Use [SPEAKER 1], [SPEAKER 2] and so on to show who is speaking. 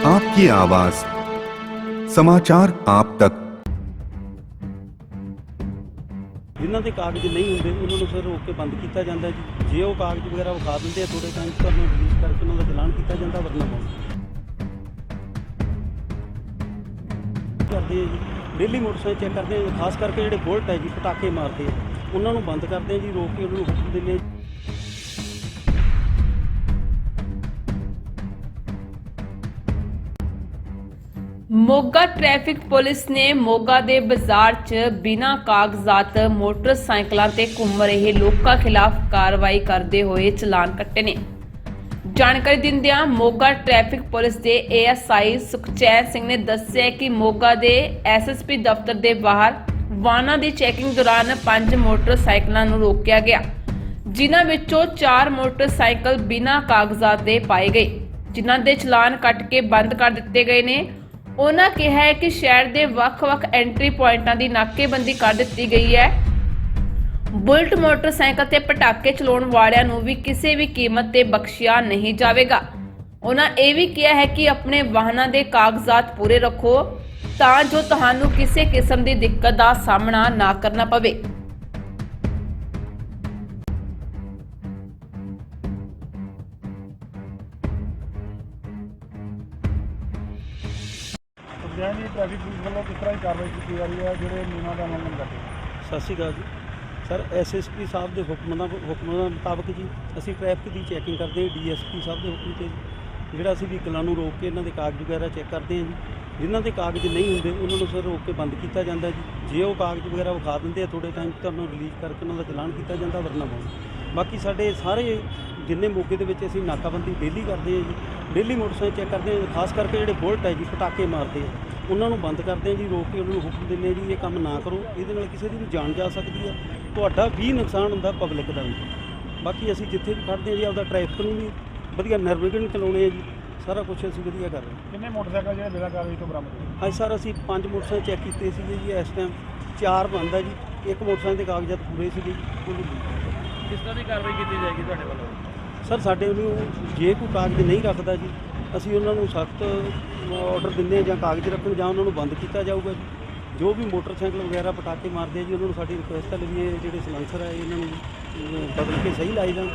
[SPEAKER 1] आपकी आवाज समाचार आप तक
[SPEAKER 2] ਜਿਨ੍ਹਾਂ ਦੇ ਕਾਗਜ਼ ਨਹੀਂ ਹੁੰਦੇ ਉਹਨਾਂ ਨੂੰ ਫਿਰ ਰੋਕ ਕੇ ਬੰਦ ਕੀਤਾ ਜਾਂਦਾ ਹੈ ਜੀ ਜੇ ਉਹ ਕਾਗਜ਼ ਵਗੈਰਾ ਵਿਖਾ ਦਿੰਦੇ ਆ ਥੋੜੇ ਟਾਈਮ ਤੁਹਾਨੂੰ ਰਿਲੀਜ਼ ਕਰਕੇ ਉਹਨਾਂ ਦਾ ਚਲਾਨ ਕੀਤਾ ਜਾਂਦਾ ਵਰਨਾ ਬਹੁਤ ਕਰਦੇ ਆ ਜੀ ਡੇਲੀ ਮੋਟਰਸਾਈਕਲ ਚੈੱਕ ਕਰਦੇ ਆ ਖਾਸ ਕਰਕੇ ਜਿਹੜੇ ਬੁਲਟ ਹੈ ਜੀ ਪਟਾਕੇ ਮਾਰਦੇ ਆ ਉਹਨਾਂ ਨੂੰ ਬੰਦ ਕਰਦੇ ਆ ਜੀ ਰੋਕ ਕੇ ਉਹਨਾਂ ਨੂੰ ਹੁਕਮ ਦਿੰਦੇ ਆ
[SPEAKER 3] ਮੋਗਾ ਟ੍ਰੈਫਿਕ ਪੁਲਿਸ ਨੇ ਮੋਗਾ ਦੇ ਬਾਜ਼ਾਰ 'ਚ ਬਿਨਾਂ ਕਾਗਜ਼ਾਤ ਮੋਟਰਸਾਈਕਲਾਂ ਤੇ ਘੁੰਮ ਰਹੇ ਲੋਕਾਂ ਖਿਲਾਫ ਕਾਰਵਾਈ ਕਰਦੇ ਹੋਏ ਚਲਾਨ ਕੱਟੇ ਨੇ। ਜਾਣਕਾਰੀ ਦਿੰਦਿਆਂ ਮੋਗਾ ਟ੍ਰੈਫਿਕ ਪੁਲਿਸ ਦੇ ਏਐਸਆਈ ਸੁਖਚੈਨ ਸਿੰਘ ਨੇ ਦੱਸਿਆ ਕਿ ਮੋਗਾ ਦੇ ਐਸਐਸਪੀ ਦਫ਼ਤਰ ਦੇ ਬਾਹਰ ਵਾਹਨਾਂ ਦੀ ਚੈਕਿੰਗ ਦੌਰਾਨ ਪੰਜ ਮੋਟਰਸਾਈਕਲਾਂ ਨੂੰ ਰੋਕਿਆ ਗਿਆ, ਜਿਨ੍ਹਾਂ ਵਿੱਚੋਂ ਚਾਰ ਮੋਟਰਸਾਈਕਲ ਬਿਨਾਂ ਕਾਗਜ਼ਾਤ ਦੇ ਪਾਏ ਗਏ, ਜਿਨ੍ਹਾਂ ਦੇ ਚਲਾਨ ਕੱਟ ਕੇ ਬੰਦ ਕਰ ਦਿੱਤੇ ਗਏ ਨੇ ਉਹਨਾਂ ਕਿਹਾ ਹੈ ਕਿ ਸ਼ਹਿਰ ਦੇ ਵੱਖ-ਵੱਖ ਐਂਟਰੀ ਪੁਆਇੰਟਾਂ ਦੀ ਨਾਕੇਬੰਦੀ ਕਰ ਦਿੱਤੀ ਗਈ ਹੈ। ਬੁਲਟ ਮੋਟਰਸਾਈਕਲ ਤੇ ਪਟਾਕੇ ਚਲਾਉਣ ਵਾਲਿਆਂ ਨੂੰ ਵੀ ਕਿਸੇ ਵੀ ਕੀਮਤ ਤੇ ਬਖਸ਼ਿਆ ਨਹੀਂ ਜਾਵੇਗਾ। ਉਹਨਾਂ ਇਹ ਵੀ ਕਿਹਾ ਹੈ ਕਿ ਆਪਣੇ ਵਾਹਨਾਂ ਦੇ ਕਾਗਜ਼ਾਤ ਪੂਰੇ ਰੱਖੋ ਤਾਂ ਜੋ ਤੁਹਾਨੂੰ ਕਿਸੇ ਕਿਸਮ ਦੀ ਦਿੱਕਤ ਦਾ ਸਾਹਮਣਾ ਨਾ ਕਰਨਾ ਪਵੇ।
[SPEAKER 4] ਸੁਖਜੈਨ ਜੀ ਟ੍ਰੈਫਿਕ ਪੁਲਿਸ ਵੱਲੋਂ ਕਿਸ ਤਰ੍ਹਾਂ ਦੀ ਕਾਰਵਾਈ ਕੀਤੀ ਜਾ ਰਹੀ ਹੈ, ਜਿਹੜੇ ਨਿਯਮਾਂ ਦਾ ਉਲੰਘਣ ਕਰਦੇ
[SPEAKER 2] ਸਤਿ ਸ਼੍ਰੀ ਅਕਾਲ ਜੀ। ਸਰ ਐਸਐਸਪੀ ਸਾਹਿਬ ਦੇ ਹੁਕਮਾਂ ਦਾ ਹੁਕਮਾਂ ਦੇ ਮੁਤਾਬਕ ਜੀ, ਅਸੀਂ ਟ੍ਰੈਫਿਕ ਦੀ ਚੈਕਿੰਗ ਕਰਦੇ ਹਾਂ ਡੀਐਸਪੀ ਸਾਹਿਬ ਦੇ ਹੁਕਮ ਤੇ। ਜੀ। ਜਿਹੜਾ ਅਸੀਂ ਵਹੀਕਲਾਂ ਨੂੰ ਰੋਕ ਕੇ ਇਹਨਾਂ ਦੇ ਕਾਗਜ਼ ਵਗੈਰਾ ਚੈੱਕ ਕਰਦੇ ਹਾਂ ਜੀ। ਜਿਨ੍ਹਾਂ ਦੇ ਕਾਗਜ਼ ਨਹੀਂ ਹੁੰਦੇ, ਉਹਨਾਂ ਨੂੰ ਸਰ ਰੋਕ ਕੇ ਬੰਦ ਕੀਤਾ ਜਾਂਦਾ ਜੀ। ਜੇ ਉਹ ਕਾਗਜ਼ ਵਗੈਰਾ ਵਿਖਾ ਦਿੰਦੇ ਆ ਥੋੜੇ ਟਾਈਮ ਤੁਹਾਨੂੰ ਰਿਲੀਜ਼ ਕਰਕੇ ਉਹਨਾਂ ਦਾ ਚਲਾਨ ਕੀਤਾ ਜਾਂਦਾ, ਵਰਨਾ ਬਹੁਤ ਬਾਕੀ ਸਾਡੇ ਸਾਰੇ ਜਿੰਨੇ ਮੌਕੇ ਦੇ ਵਿੱਚ ਅਸੀਂ ਨਾਕਾਬੰਦੀ ਡੇਲੀ ਕਰਦੇ ਹਾਂ ਜੀ। ਡੇਲੀ ਮੋਟਰਸਾਈਕਲ ਚੈੱਕ ਕਰਦੇ ਹਾਂ, ਖਾਸ ਕਰਕੇ ਜਿਹੜੇ ਬੁਲਟ ਹੈ ਜੀ, ਪਟਾਕੇ ਮਾਰਦੇ ਆ। ਉਹਨਾਂ ਨੂੰ ਬੰਦ ਕਰਦੇ ਆ ਜੀ ਰੋਕ ਕੇ ਉਹਨਾਂ ਨੂੰ ਹੁਕਮ ਦਿੰਦੇ ਆ ਜੀ ਇਹ ਕੰਮ ਨਾ ਕਰੋ। ਇਹਦੇ ਨਾਲ ਕਿਸੇ ਦੀ ਵੀ ਜਾਨ ਜਾ ਸਕਦੀ ਆ। ਤੁਹਾਡਾ ਵੀ ਨੁਕਸਾਨ ਹੁੰਦਾ ਪਬਲਿਕ ਦਾ ਵੀ। ਬਾਕੀ ਅਸੀਂ ਜਿੱਥੇ ਵੀ ਖੜਦੇ ਆ ਜੀ ਆਪਦਾ ਟ੍ਰੈਫਿਕ ਨੂੰ ਵੀ ਵਧੀਆ ਨਿਰਵਿਘਨ ਚਲਾਉਣੇ ਆ ਜੀ। ਸਾਰਾ ਕੁਝ ਅਸੀਂ ਵਧੀਆ ਕਰ ਰਹੇ
[SPEAKER 4] ਕਿੰਨੇ ਮੋਟਰਸਾਈਕਲ ਜਿਹੜੇ ਬਿਨਾਂ ਕਾਗਜ਼ ਤੋਂ ਬਰਾਮਦ ਹੋਏ?
[SPEAKER 2] ਹਾਂ ਅੱਜ ਸਰ ਅਸੀਂ ਪੰਜ ਮੋਟਰਸਾਈਕਲ ਚੈੱਕ ਕੀਤੇ ਸੀਗੇ ਜੀ ਇਸ ਟਾਈਮ ਚਾਰ ਬੰਦ ਆ ਜੀ। ਇੱਕ ਮੋਟਰਸਾਈਕਲ ਦੇ ਕਾਗਜ਼ਾਤ ਪੂਰੇ ਸੀਗੇ ਜੀ
[SPEAKER 5] ਕਿਸ ਤਰ੍ਹਾਂ ਦੀ ਕਾਰਵਾਈ ਕੀਤੀ ਜਾਏਗੀ ਤੁਹਾਡੇ ਵੱਲੋਂ?
[SPEAKER 2] ਸਰ ਸਾਡੇ ਨੂੰ ਜੇ ਕੋਈ ਕਾਗਜ਼ ਨਹੀਂ ਰੱਖਦਾ ਜੀ ਅਸੀਂ ਉਹਨਾਂ ਨੂੰ ਸਖਤ ਆਰਡਰ ਦਿੰਦੇ ਹਾਂ ਜਾਂ ਕਾਗਜ਼ ਰੱਖਣ ਜਾਂ ਉਹਨਾਂ ਨੂੰ ਬੰਦ ਕੀਤਾ ਜਾਊਗਾ ਜੀ। ਜੋ ਵੀ ਮੋਟਰਸਾਈਕਲ ਵਗੈਰਾ ਪਟਾਕੇ ਮਾਰਦੇ ਆ ਜੀ, ਉਹਨਾਂ ਨੂੰ ਸਾਡੀ ਰਿਕੁਐਸਟ ਹੈ ਵੀ ਇਹ ਜਿਹੜੇ ਸਲੈਂਸਰ ਹੈ ਇਹਨਾਂ ਨੂੰ ਬਦਲ ਕੇ ਸਹੀ ਲਾਈ ਜਾਣ।